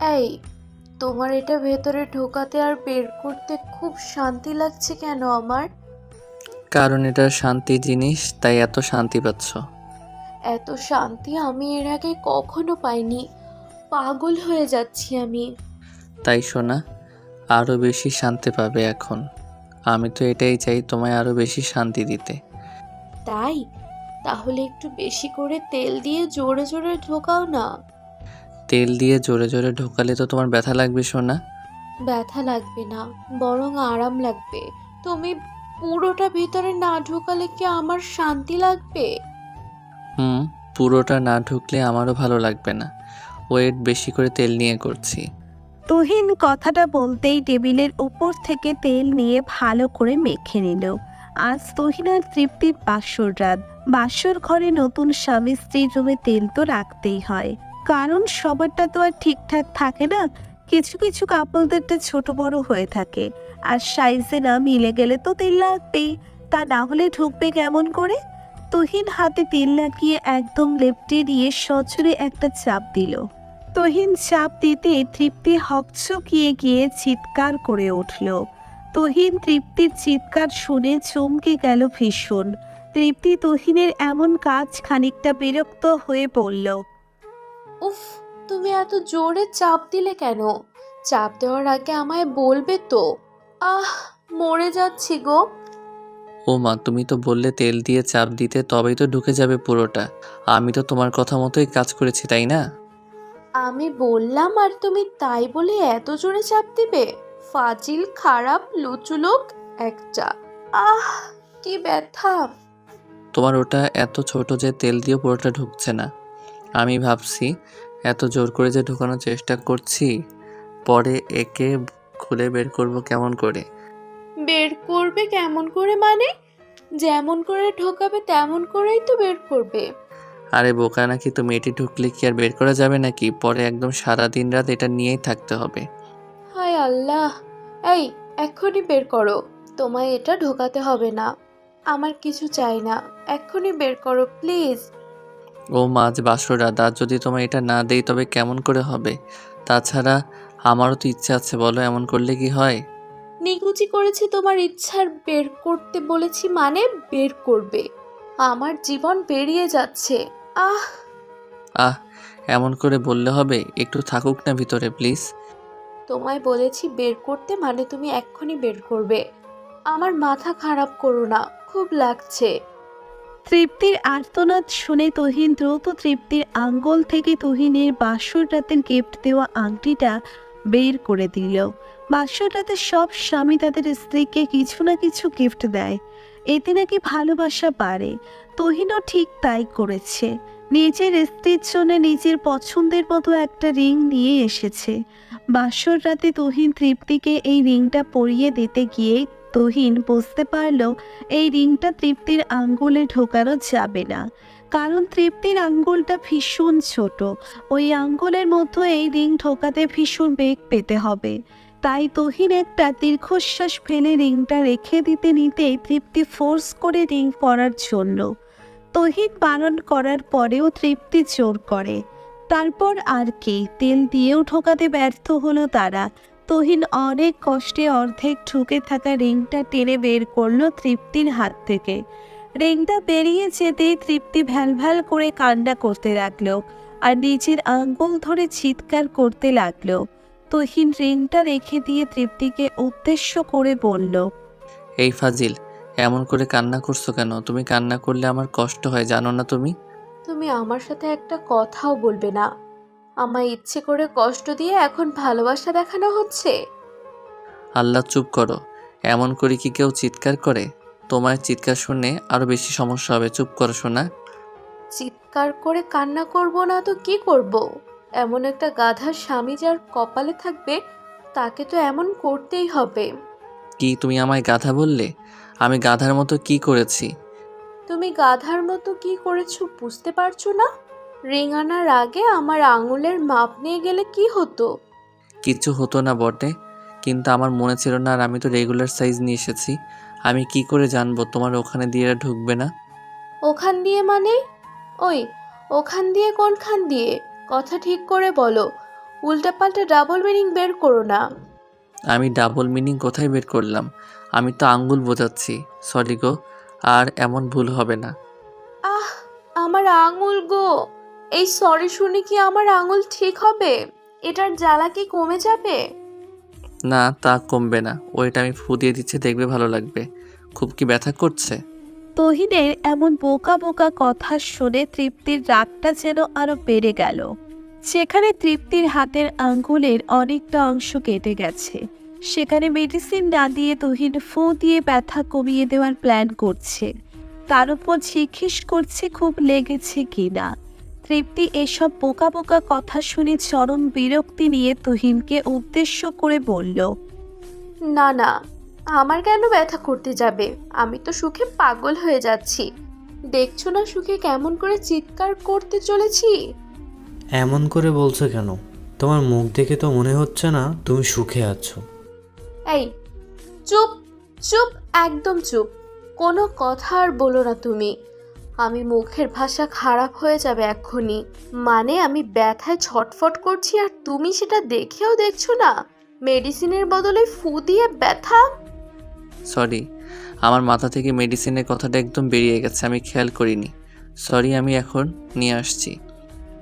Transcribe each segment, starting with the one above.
এই তোমার এটা ভেতরে ঢোকাতে আর বের করতে খুব শান্তি লাগছে কেন আমার? কারণ এটা শান্তি জিনিস তাই এত শান্তি পাচ্ছ। এত শান্তি আমি এর আগে কখনো পাইনি। পাগল হয়ে যাচ্ছি আমি। তাই শোনা আরও বেশি শান্তি পাবে এখন। আমি তো এটাই চাই তোমায় আরও বেশি শান্তি দিতে। তাই? তাহলে একটু বেশি করে তেল দিয়ে জোরে জোরে ঢোকাও না। তেল দিয়ে জোরে জোরে ঢোকালে তো তোমার ব্যথা লাগবে শোনা ব্যথা লাগবে না বরং আরাম লাগবে। তুমি পুরোটা ভিতরে না ঢোকালে কি আমার শান্তি লাগবে? হুম পুরোটা না ঢুকলে আমারও ভালো লাগবে না। ওয়েট বেশি করে তেল নিয়ে করছি। তুহিন কথাটা বলতেই টেবিলের উপর থেকে তেল নিয়ে ভালো করে মেখে নিল। আজ তুহিন আর তৃপ্তির বাসর রাত। বাসর ঘরে নতুন স্বামী স্ত্রীর রুমে তেল তো রাখতেই হয়। কারণ সবারটা তো আর ঠিকঠাক থাকে না। কিছু কিছু কাপলদেরটা ছোট বড় হয়ে থাকে। আর সাইজে না মিলে গেলে তো তেল লাগবেই। তা না হলে ঢুকবে কেমন করে? তুহিন হাতে তেল লাগিয়ে একদম লেপটে দিয়ে সচরে একটা চাপ দিল। তহিন চাপ দিতে তৃপ্তি হকচকিয়ে গিয়ে চিৎকার করে উঠল। তহিন তৃপ্তির চিৎকার শুনে চমকে গেল ভীষণ। তৃপ্তি তহিনের এমন কাজ খানিকটা বিরক্ত হয়ে পড়ল উফ তুমি এত জোরে চাপ দিলে কেন? চাপ দেওয়ার আগে আমায় বলবে তো। আহ মরে যাচ্ছি গো। ও মা তুমি তো বললে তেল দিয়ে চাপ দিতে তবেই তো ঢুকে যাবে পুরোটা। আমি তো তোমার কথা মতোই কাজ করেছি তাই না? আমি বললাম আর তুমি তাই বলে এত জোরে চাপ দিবে? ফাজিল খারাপ লুচু লোক একটা। আহ কি ব্যথা। তোমার ওটা এত ছোট যে তেল দিয়ে পুরোটা ঢুকছে না। আমি ভাবছি এত জোর করে যে ঢোকানোর চেষ্টা করছি পরে একে খুলে বের করব কেমন করে? বের করবে কেমন করে মানে? যেমন করে ঢোকাবে তেমন করেই তো বের করবে। আরে বোকা নাকি তুমি এটি ঢুকলে কি আর বের করা যাবে নাকি? পরে একদম সারা দিন রাত এটা নিয়েই থাকতে হবে। হায় আল্লাহ! এই এক্ষুনি বের করো। তোমায় এটা ঢোকাতে হবে না। আমার কিছু চাই না। এক্ষুনি বের করো প্লিজ। ও মাছ বাসরা দাঁত যদি তোমার এটা না দেই তবে কেমন করে হবে? তাছাড়া আমারও তো ইচ্ছা আছে বলো এমন করলে কি হয়? নিকুচি করেছি তোমার ইচ্ছার বের করতে বলেছি মানে বের করবে। আমার জীবন বেরিয়ে যাচ্ছে। আহ! আহ এমন করে বললে হবে? একটু থাকুক না ভিতরে প্লিজ। তোমায় বলেছি বের করতে মানে তুমি এক্ষুনি বের করবে। আমার মাথা খারাপ করো না খুব লাগছে। তৃপ্তির আর্তনাদ শুনে তহিন দ্রুত তৃপ্তির আঙ্গল থেকে তহিনের বাসর রাতের গিফট দেওয়া আংটিটা বের করে দিল। বাসর রাতে সব স্বামী তাদের স্ত্রীকে কিছু না কিছু গিফট দেয়। এতে নাকি ভালোবাসা বাড়ে। তহিনও ঠিক তাই করেছে। নিজের স্ত্রীর জন্য নিজের পছন্দের মতো একটা রিং নিয়ে এসেছে। বাসর রাতে তহিন তৃপ্তিকে এই রিংটা পরিয়ে দিতে গিয়ে তহিন বুঝতে পারল এই রিংটা তৃপ্তির আঙ্গুলে ঢোকানো যাবে না। কারণ তৃপ্তির আঙ্গুলটা ভীষণ ছোট। ওই আঙ্গুলের মধ্যে এই রিং ঢোকাতে ভীষণ বেগ পেতে হবে। তাই তহিন একটা দীর্ঘশ্বাস ফেলে রিংটা রেখে দিতে নিতেই তৃপ্তি ফোর্স করে রিং পরার জন্য। তহিন বারণ করার পরেও তৃপ্তি জোর করে। তারপর আর কি, তেল দিয়েও ঢোকাতে ব্যর্থ হলো তারা। তহিন অনেক কষ্টে অর্ধেক ঠুকে থাকা রিংটা টেনে বের করল তৃপ্তির হাত থেকে। রিংটা বেরিয়ে যেতেই তৃপ্তি ভ্যালভ্যাল করে কান্না করতে লাগল আর নিজের আঙ্গুল ধরে চিৎকার করতে লাগল। তহিন রিংটা রেখে দিয়ে তৃপ্তিকে উদ্দেশ্য করে বলল এই ফাজিল এমন করে কান্না করছ কেন? তুমি কান্না করলে আমার কষ্ট হয় জানো না তুমি? তুমি আমার সাথে একটা কথাও বলবে না। আমায় ইচ্ছে করে কষ্ট দিয়ে এখন ভালোবাসা দেখানো হচ্ছে। আল্লাহ চুপ করো। এমন করে কি কেউ চিৎকার করে? তোমার চিৎকার শুনে আরও বেশি সমস্যা হবে। চুপ করো শোনা চিৎকার করে কান্না করব না তো কি করব? এমন একটা গাধার স্বামী যার কপালে থাকবে তাকে তো এমন করতেই হবে। কি তুমি আমায় গাধা বললে? আমি গাধার মতো কি করেছি? তুমি গাধার মতো কি করেছ বুঝতে পারছ না? রিং আনার আগে আমার আঙুলের মাপ নিয়ে গেলে কি হতো? কিছু হতো না বটে কিন্তু আমার মনে ছিল না আর আমি তো রেগুলার সাইজ নিয়ে এসেছি। আমি কি করে জানব তোমার ওখানে দিয়ে এরা ঢুকবে না? ওখান দিয়ে মানে? ওই ওখান দিয়ে কোনখান দিয়ে? কথা ঠিক করে বলো। উল্টাপাল্টা ডাবল মিনিং বের করো না। আমি ডাবল মিনিং কোথায় বের করলাম? আমি তো আঙ্গুল বোঝাচ্ছি সরি গো আর এমন ভুল হবে না। আহ আমার আঙুল গো। এই সরি শুনে কি আমার আঙুল ঠিক হবে? এটার জ্বালা কি কমে যাবে? না তা কমবে না। ওইটা আমি ফু দিয়ে দিচ্ছি দেখবে ভালো লাগবে। খুব কি ব্যথা করছে? তহিনের এমন বোকা বোকা কথা শুনে তৃপ্তির রাগটা যেন আরও বেড়ে গেল। সেখানে তৃপ্তির হাতের আঙ্গুলের অনেকটা অংশ কেটে গেছে। সেখানে মেডিসিন না দিয়ে তহিন ফু দিয়ে ব্যথা কমিয়ে দেওয়ার প্ল্যান করছে। তার উপর জিজ্ঞেস করছে খুব লেগেছে কিনা। তৃপ্তি এসব বোকা বোকা কথা শুনে চরম বিরক্তি নিয়ে তুহিনকে উদ্দেশ্য করে বলল না না আমার কেন ব্যথা করতে যাবে? আমি তো সুখে পাগল হয়ে যাচ্ছি। দেখছ না সুখে কেমন করে চিৎকার করতে চলেছি? এমন করে বলছো কেন? তোমার মুখ দেখে তো মনে হচ্ছে না তুমি সুখে আছো। এই চুপ চুপ একদম চুপ। কোনো কথা আর বলো না তুমি। আমি মুখের ভাষা খারাপ হয়ে যাবে এক্ষুনি। মানে আমি ব্যথায় ছটফট করছি আর তুমি সেটা দেখেও দেখছ না? মেডিসিনের বদলে ফু দিয়ে ব্যথা? সরি আমার মাথা থেকে মেডিসিনের কথাটা একদম বেরিয়ে গেছে আমি খেয়াল করিনি। সরি আমি এখন নিয়ে আসছি।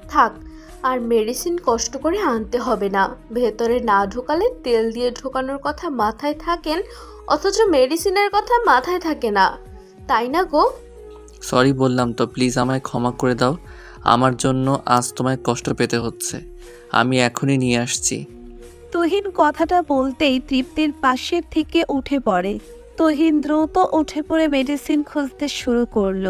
থাক আর মেডিসিন কষ্ট করে আনতে হবে না। ভেতরে না ঢোকালে তেল দিয়ে ঢোকানোর কথা মাথায় থাকেন অথচ মেডিসিনের কথা মাথায় থাকে না। তাই না গো? সরি বললাম তো প্লিজ আমায় ক্ষমা করে দাও। আমার জন্য আজ তোমায় কষ্ট পেতে হচ্ছে। আমি এখনই নিয়ে আসছি। তহিন কথাটা বলতেই তৃপ্তির পাশের থেকে উঠে পড়ে। তহিন দ্রুত উঠে পড়ে মেডিসিন খুঁজতে শুরু করল।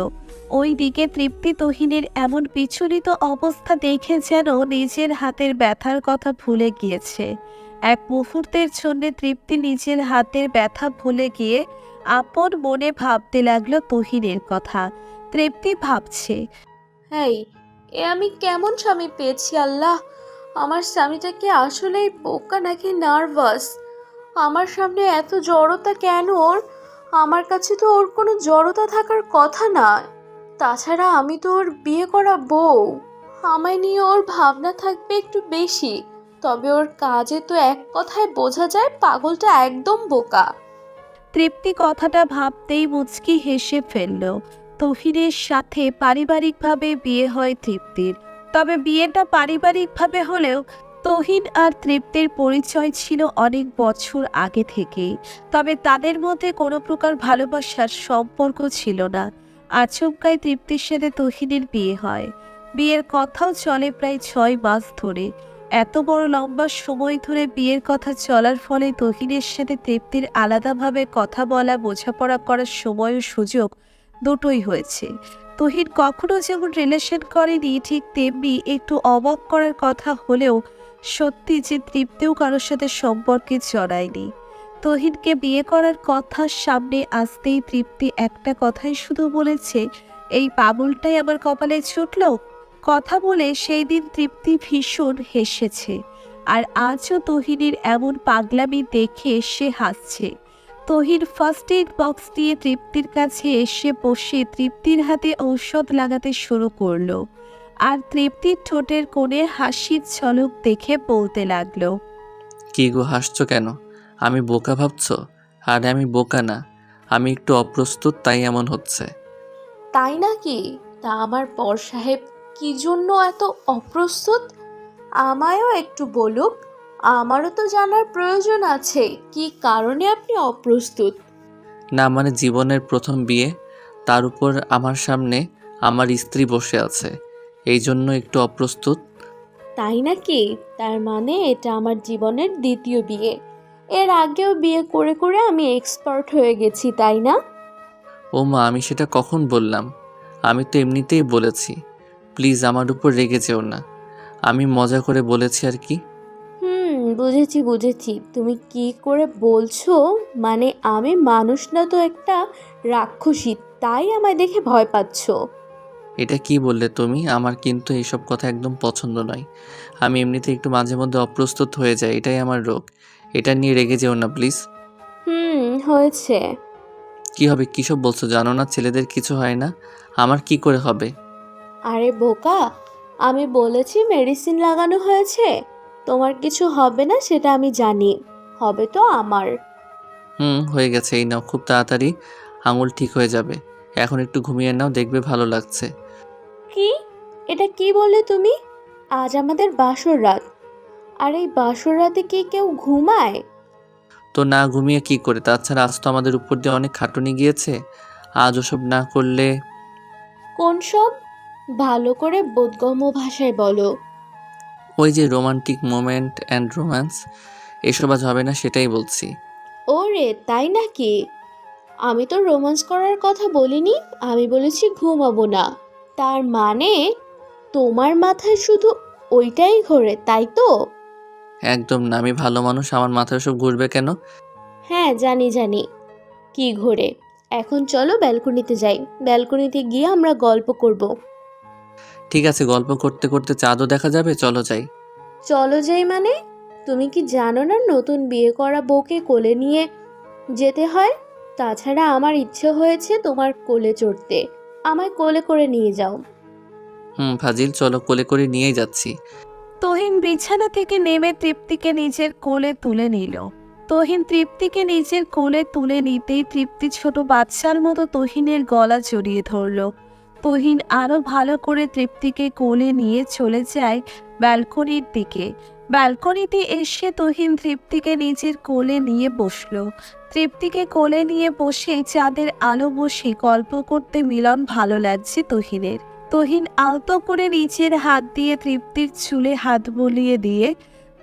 ওই দিকে তৃপ্তি তহিনের এমন বিচলিত অবস্থা দেখে যেন নিজের হাতের ব্যথার কথা ভুলে গিয়েছে। এক মুহূর্তের জন্য তৃপ্তি নিজের হাতের ব্যথা ভুলে গিয়ে আপন মনে ভাবতে লাগল তহিনের কথা। তৃপ্তি ভাবছে। এই এ আমি কেমন স্বামী পেয়েছি আল্লাহ? আমার স্বামীটা কি আসলেই বোকা নাকি নার্ভাস? আমার সামনে এত জড়তা কেন ওর? আমার কাছে তো ওর কোনো জড়তা থাকার কথা না তাছাড়া আমি তো ওর বিয়ে করা বউ। আমায় নিয়ে ওর ভাবনা থাকবে একটু বেশি। তবে ওর কাজে তো এক কথায় বোঝা যায় পাগলটা একদম বোকা। তৃপ্তি কথাটা ভাবতেই মুচকি হেসে ফেলল। তহিনের সাথে পারিবারিকভাবে বিয়ে হয় তৃপ্তির। তবে বিয়েটা পারিবারিকভাবে হলেও তহিন আর তৃপ্তির পরিচয় ছিল অনেক বছর আগে থেকেই। তবে তাদের মধ্যে কোনো প্রকার ভালোবাসার সম্পর্ক ছিল না। আচমকায় তৃপ্তির সাথে তহিনের বিয়ে হয়। বিয়ের কথাও চলে প্রায় ছয় মাস ধরে। এত বড় লম্বা সময় ধরে বিয়ের কথা চলার ফলে তহিনের সাথে তৃপ্তির আলাদাভাবে কথা বলা, বোঝাপড়া করার সময় ও সুযোগ দুটোই হয়েছে। তহিন কখনো যেমন রিলেশন করেনি, ঠিক তেমনি একটু অবাক করার কথা হলেও সত্যি যে তৃপ্তিও কারোর সাথে সম্পর্কে জড়ায়নি। তহিনকে বিয়ে করার কথা সামনে আসতেই তৃপ্তি একটা কথাই শুধু বলেছে, এই পাগলটাই আমার কপালে ছুটলো? কথা বলে সেই দিন তৃপ্তি ভীষণ হেসেছে। আর আজও তহিনের এমন পাগলামি দেখে সে হাসছে। তহির ফার্স্ট এইড বক্স দিয়ে তৃপ্তির কাছে এসে বসে তৃপ্তির হাতে ঔষধ লাগাতে শুরু করল। আর তৃপ্তির ঠোঁটের কোণে হাসির ঝলক দেখে বলতে লাগল কি গো হাসছো কেন? আমি বোকা ভাবছ? আরে আমি বোকা না আমি একটু অপ্রস্তুত তাই এমন হচ্ছে। তাই নাকি? তা আমার পর সাহেব কি জন্য এত অপ্রস্তুত? আমায়ও একটু বলুক আমারও তো জানার প্রয়োজন আছে কি কারণে আপনি অপ্রস্তুত? না মানে জীবনের প্রথম বিয়ে তার উপর আমার সামনে আমার স্ত্রী বসে আছে এই জন্য একটু অপ্রস্তুত। তাই নাকি? তার মানে এটা আমার জীবনের দ্বিতীয় বিয়ে। এর আগেও বিয়ে করে করে আমি এক্সপার্ট হয়ে গেছি তাই না? ও মা আমি সেটা কখন বললাম? আমি তো এমনিতেই বলেছি। প্লিজ আমার উপর রেগে যেও না। আমি মজা করে বলেছি আর কি। হুম বুঝেছি বুঝেছি। তুমি কি করে বলছো? মানে আমি মানুষ না তো একটা রাক্ষসী তাই আমায় দেখে ভয় পাচ্ছো। এটা কি বললে তুমি? আমার কিন্তু এইসব কথা একদম পছন্দ নয়। আমি এমনিতে একটু মাঝে মধ্যে অপ্রস্তুত হয়ে যাই এটাই আমার রোগ। এটা নিয়ে রেগে যেও না প্লিজ। হুম হয়েছে। কি হবে কিসব বলছো? জানো না ছেলেদের কিছু হয় না। আমার কি করে হবে? আরে বোকা আমি বলেছি মেডিসিন লাগানো হয়েছে। তোমার কিছু হবে না সেটা আমি জানি হবে তো আমার। হুম হয়ে গেছে এই নাও খুব তাড়াতাড়ি আঙুল ঠিক হয়ে যাবে। এখন একটু ঘুমিয়ে নাও দেখবে ভালো লাগছে। কি? এটা কি বললে তুমি? আজ আমাদের বাসর রাত। আর এই বাসর রাতে কি কেউ ঘুমায়? তো না ঘুমিয়ে কি করে? তাছাড়া আজ তো আমাদের উপর দিয়ে অনেক খাটুনি গিয়েছে। আজ ওসব না করলে কোন সব? ভালো করে বোধগম্য ভাষায় বলো। ওই যে রোমান্টিক মোমেন্ট অ্যান্ড রোম্যান্স এসব আজ হবে না সেটাই বলছি। ওরে তাই নাকি? আমি তো রোমান্স করার কথা বলিনি আমি বলেছি ঘুমাবো না। তার মানে তোমার মাথায় শুধু ওইটাই ঘোরে তাই তো? একদম না আমি ভালো মানুষ আমার মাথায় সব ঘুরবে কেন? হ্যাঁ জানি জানি। কি ঘোরে? এখন চলো ব্যালকনিতে যাই। ব্যালকনিতে গিয়ে আমরা গল্প করব। ঠিক আছে গল্প করতে করতে চাঁদও দেখা যাবে চলো যাই। চলো যাই মানে? তুমি কি জানো না নতুন বিয়ে করা বউকে কোলে নিয়ে যেতে হয়? তাছাড়া আমার ইচ্ছে হয়েছে তোমার কোলে চড়তে। আমায় কোলে করে নিয়ে যাও। হুম ফাজিল চলো কোলে করে নিয়েই যাচ্ছি। তহিন বিছানা থেকে নেমে তৃপ্তিকে নিজের কোলে তুলে নিল। তহিন তৃপ্তিকে নিজের কোলে তুলে নিতেই তৃপ্তি ছোট বাচ্চার মতো তহিনের গলা জড়িয়ে ধরল। তহিন আরও ভালো করে তৃপ্তিকে কোলে নিয়ে চলে যায় ব্যালকনির দিকে। ব্যালকনিতে এসে তহিন তৃপ্তিকে নিজের কোলে নিয়ে বসল। তৃপ্তিকে কোলে নিয়ে বসে চাঁদের আলো বসে গল্প করতে মিলন ভালো লাগছে তহিনের। তহিন আলতো করে নিচের হাত দিয়ে তৃপ্তির চুলে হাত বলিয়ে দিয়ে,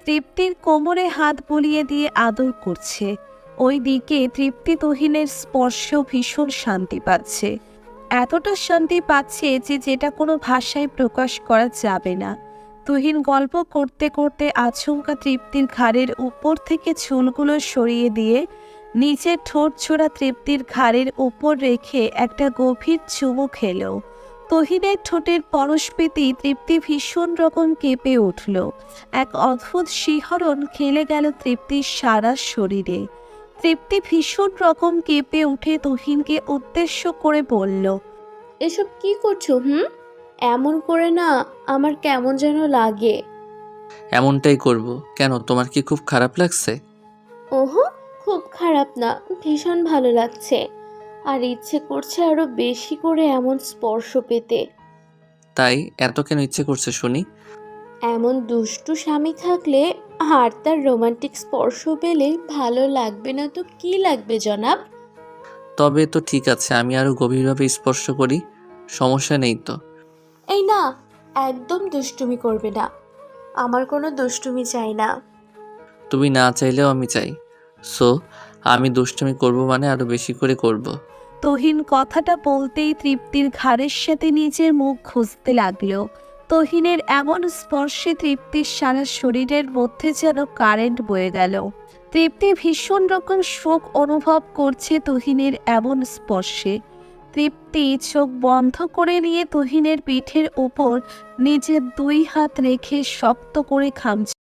তৃপ্তির কোমরে হাত বলিয়ে দিয়ে আদর করছে। ওই দিকে তৃপ্তি তহিনের স্পর্শ ভীষণ শান্তি পাচ্ছে। এতটা শান্তি পাচ্ছে যে যেটা কোনো ভাষায় প্রকাশ করা যাবে না। তুহিন গল্প করতে করতে আচমকা তৃপ্তির ঘাড়ের উপর থেকে চুলগুলো সরিয়ে দিয়ে নিচের ঠোঁট ছোড়া তৃপ্তির ঘাড়ের উপর রেখে একটা গভীর চুমু খেল। তহিনের ঠোঁটের পরশ পেতেই তৃপ্তি ভীষণ রকম কেঁপে উঠল। এক অদ্ভুত শিহরণ খেলে গেল তৃপ্তির সারা শরীরে। তৃপ্তি ভীষণ রকম কেঁপে উঠে তহিনকে উদ্দেশ্য করে বলল এসব কি করছ হুম? এমন করে না আমার কেমন যেন লাগে। এমনটাই করব। কেন তোমার কি খুব খারাপ লাগছে? ওহো খুব খারাপ না ভীষণ ভালো লাগছে। আর ইচ্ছে করছে আরও বেশি করে এমন স্পর্শ পেতে। তাই? এত কেন ইচ্ছে করছে শুনি? এমন দুষ্টু স্বামী থাকলে আর তার রোমান্টিক স্পর্শ পেলে ভালো লাগবে না তো কি লাগবে জনাব? তবে তো ঠিক আছে আমি আরও গভীরভাবে স্পর্শ করি। সমস্যা নেই তো। এই না একদম দুষ্টুমি করবে না। আমার কোনো দুষ্টুমি চাই না। তুমি না চাইলেও আমি চাই। সো আমি দুষ্টুমি করব মানে আরও বেশি করে করব। তহিন কথাটা বলতেই তৃপ্তির ঘাড়ের সাথে নিজের মুখ খুঁজতে লাগল। তহিনের এমন স্পর্শে তৃপ্তির সারা শরীরের মধ্যে যেন কারেন্ট বয়ে গেল। তৃপ্তি ভীষণ রকম শোক অনুভব করছে তহিনের এমন স্পর্শে। তৃপ্তি চোখ বন্ধ করে নিয়ে তহিনের পিঠের ওপর নিজের দুই হাত রেখে শক্ত করে খামছে।